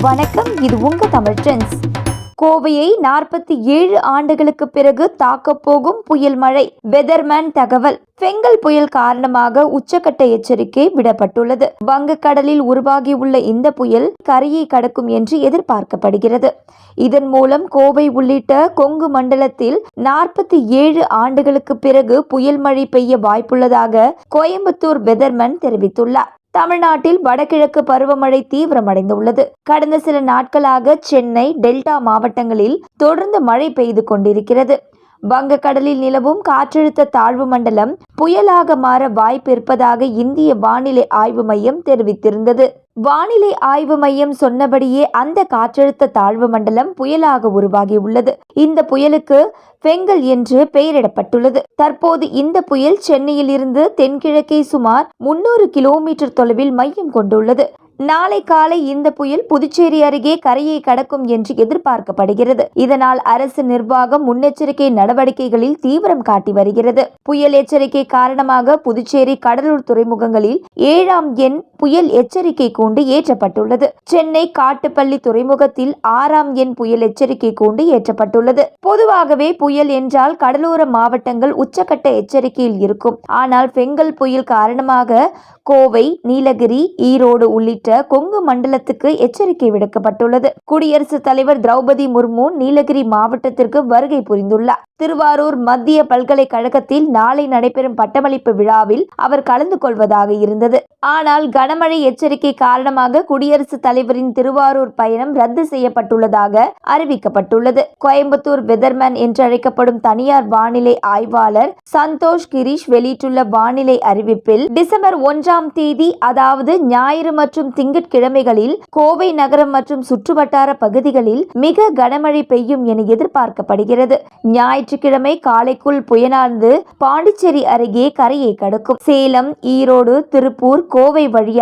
வணக்கம் இது உங்க தமிழ் ட்ரெண்ட்ஸ் கோவையை நாற்பத்தி ஏழு ஆண்டுகளுக்கு பிறகு தாக்கப் போகும் புயல் மழை வெதர்மேன் தகவல். பெங்கல் புயல் காரணமாக உச்சக்கட்ட எச்சரிக்கை விடப்பட்டுள்ளது. வங்கக்கடலில் உருவாகியுள்ள இந்த புயல் கரையை கடக்கும் என்று எதிர்பார்க்கப்படுகிறது. இதன் மூலம் கோவை உள்ளிட்ட கொங்கு மண்டலத்தில் நாற்பத்தி ஏழு ஆண்டுகளுக்கு பிறகு புயல் மழை பெய்ய வாய்ப்புள்ளதாக கோயம்புத்தூர் வெதர்மேன் தெரிவித்துள்ளார். தமிழ்நாட்டில் வடகிழக்கு பருவமழை தீவிரமடைந்துள்ளது. கடந்த சில நாட்களாக சென்னை டெல்டா மாவட்டங்களில் தொடர்ந்து மழை பெய்து கொண்டிருக்கிறது. வங்கக்கடலில் நிலவும் காற்றழுத்த தாழ்வு மண்டலம் புயலாக மாற வாய்ப்பு இருப்பதாக இந்திய வானிலை ஆய்வு மையம் தெரிவித்திருந்தது. வானிலை ஆய்வு மையம் சொன்னபடியே அந்த காற்றழுத்த தாழ்வு மண்டலம் புயலாக உருவாகியுள்ளது. இந்த புயலுக்கு பெங்கல் என்று பெயரிடப்பட்டுள்ளது. தற்போது இந்த புயல் சென்னையில் இருந்து தென்கிழக்கே சுமார் முன்னூறு கிலோமீட்டர் தொலைவில் மையம் கொண்டுள்ளது. நாளை காலை இந்த புயல் புதுச்சேரி அருகே கரையை கடக்கும் என்று எதிர்பார்க்கப்படுகிறது. இதனால் அரசு நிர்வாகம் முன்னெச்சரிக்கை நடவடிக்கைகளில் தீவிரம் காட்டி வருகிறது. புயல் எச்சரிக்கை காரணமாக புதுச்சேரி கடலூர் துறைமுகங்களில் ஏழாம் எண் புயல் எச்சரிக்கை கூண்டு ஏற்றப்பட்டுள்ளது. சென்னை காட்டுப்பள்ளி துறைமுகத்தில் ஆறாம் எண் புயல் எச்சரிக்கை கூண்டு ஏற்றப்பட்டுள்ளது. பொதுவாகவே புயல் என்றால் கடலோர மாவட்டங்கள் உச்சக்கட்ட எச்சரிக்கையில் இருக்கும். ஆனால் பெங்கல் புயல் காரணமாக கோவை நீலகிரி ஈரோடு உள்ளிட்ட கொங்கு மண்டலத்துக்கு எச்சரிக்கை விடுக்கப்பட்டுள்ளது. குடியரசுத் தலைவர் திரௌபதி முர்மு நீலகிரி மாவட்டத்திற்கு வருகை புரிந்துள்ளார். திருவாரூர் மத்திய பல்கலைக்கழகத்தில் நாளை நடைபெறும் பட்டமளிப்பு விழாவில் அவர் கலந்து கொள்வதாக இருந்தது. ஆனால் கனமழை எச்சரிக்கை காரணமாக குடியரசுத் தலைவரின் திருவாரூர் பயணம் ரத்து செய்யப்பட்டுள்ளதாக அறிவிக்கப்பட்டுள்ளது. கோயம்புத்தூர் வெதர்மேன் என்று அழைக்கப்படும் தனியார் வானிலை ஆய்வாளர் சந்தோஷ் கிரீஷ் வெளியிட்டுள்ள வானிலை அறிவிப்பில் டிசம்பர் ஒன்றாம் தேதி அதாவது ஞாயிறு மற்றும் திங்கட்கிழமைகளில் கோவை நகரம் மற்றும் சுற்றுவட்டார பகுதிகளில் மிக கனமழை பெய்யும் என எதிர்பார்க்கப்படுகிறது. ஞாயிற்றுக்கிழமை காலைக்குள் புயலானது பாண்டிச்சேரி அருகே கரையை கடக்கும். சேலம் ஈரோடு திருப்பூர் கோவை வழியாக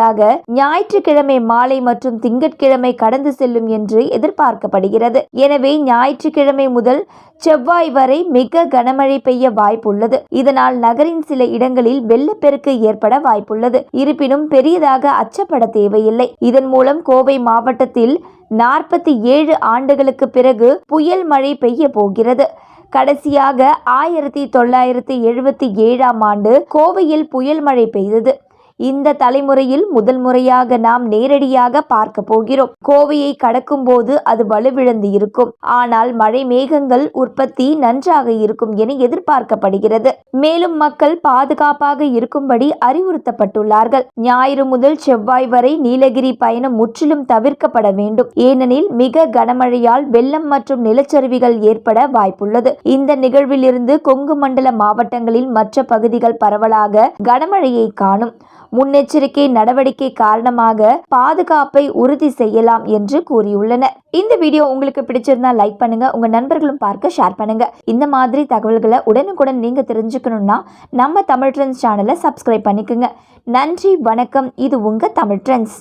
ஞாயிற்றுக்கிழமை மாலை மற்றும் திங்கட்கிழமை கடந்து செல்லும் என்று எதிர்பார்க்கப்படுகிறது. எனவே ஞாயிற்றுக்கிழமை முதல் செவ்வாய் வரை மிக கனமழை பெய்ய வாய்ப்புள்ளது. இதனால் நகரின் சில இடங்களில் வெள்ளப்பெருக்கு ஏற்பட வாய்ப்புள்ளது. இருப்பினும் பெரியதாக அச்சப்பட தேவையில்லை. இதன் மூலம் கோவை மாவட்டத்தில் நாற்பத்தி ஏழு ஆண்டுகளுக்கு பிறகு புயல் மழை பெய்ய போகிறது. கடைசியாக ஆயிரத்தி தொள்ளாயிரத்தி எழுபத்தி ஏழாம் ஆண்டு கோவையில் புயல் மழை பெய்தது. இந்த தலைமுறையில் முதல் முறையாக நாம் நேரடியாக பார்க்க போகிறோம். கோவையை கடக்கும் போது அது வலுவிழந்து இருக்கும். ஆனால் மழை மேகங்கள் உற்பத்தி நன்றாக இருக்கும் என எதிர்பார்க்கப்படுகிறது. மேலும் மக்கள் பாதுகாப்பாக இருக்கும்படி அறிவுறுத்தப்பட்டுள்ளார்கள். ஞாயிறு முதல் செவ்வாய் வரை நீலகிரி பயணம் முற்றிலும் தவிர்க்கப்பட வேண்டும். ஏனெனில் மிக கனமழையால் வெள்ளம் மற்றும் நிலச்சரிவுகள் ஏற்பட வாய்ப்புள்ளது. இந்த நிகழ்வில் இருந்து கொங்கு மண்டல மாவட்டங்களில் மற்ற பகுதிகள் பரவலாக கனமழையை காணும். முன்னெச்சரிக்கை நடவடிக்கை காரணமாக பாதுகாப்பை உறுதி செய்யலாம் என்று கூறியுள்ளனர். இந்த வீடியோ உங்களுக்கு பிடிச்சிருந்தா லைக் பண்ணுங்க உங்க நண்பர்களும் பார்க்க ஷேர் பண்ணுங்க. இந்த மாதிரி தகவல்களை உடனுக்குடன் நீங்க தெரிஞ்சுக்கணும்னா நம்ம தமிழ் ட்ரெண்ட்ஸ் சேனலை சப்ஸ்கிரைப் பண்ணிக்கோங்க. நன்றி வணக்கம். இது உங்க தமிழ் ட்ரெண்ட்ஸ்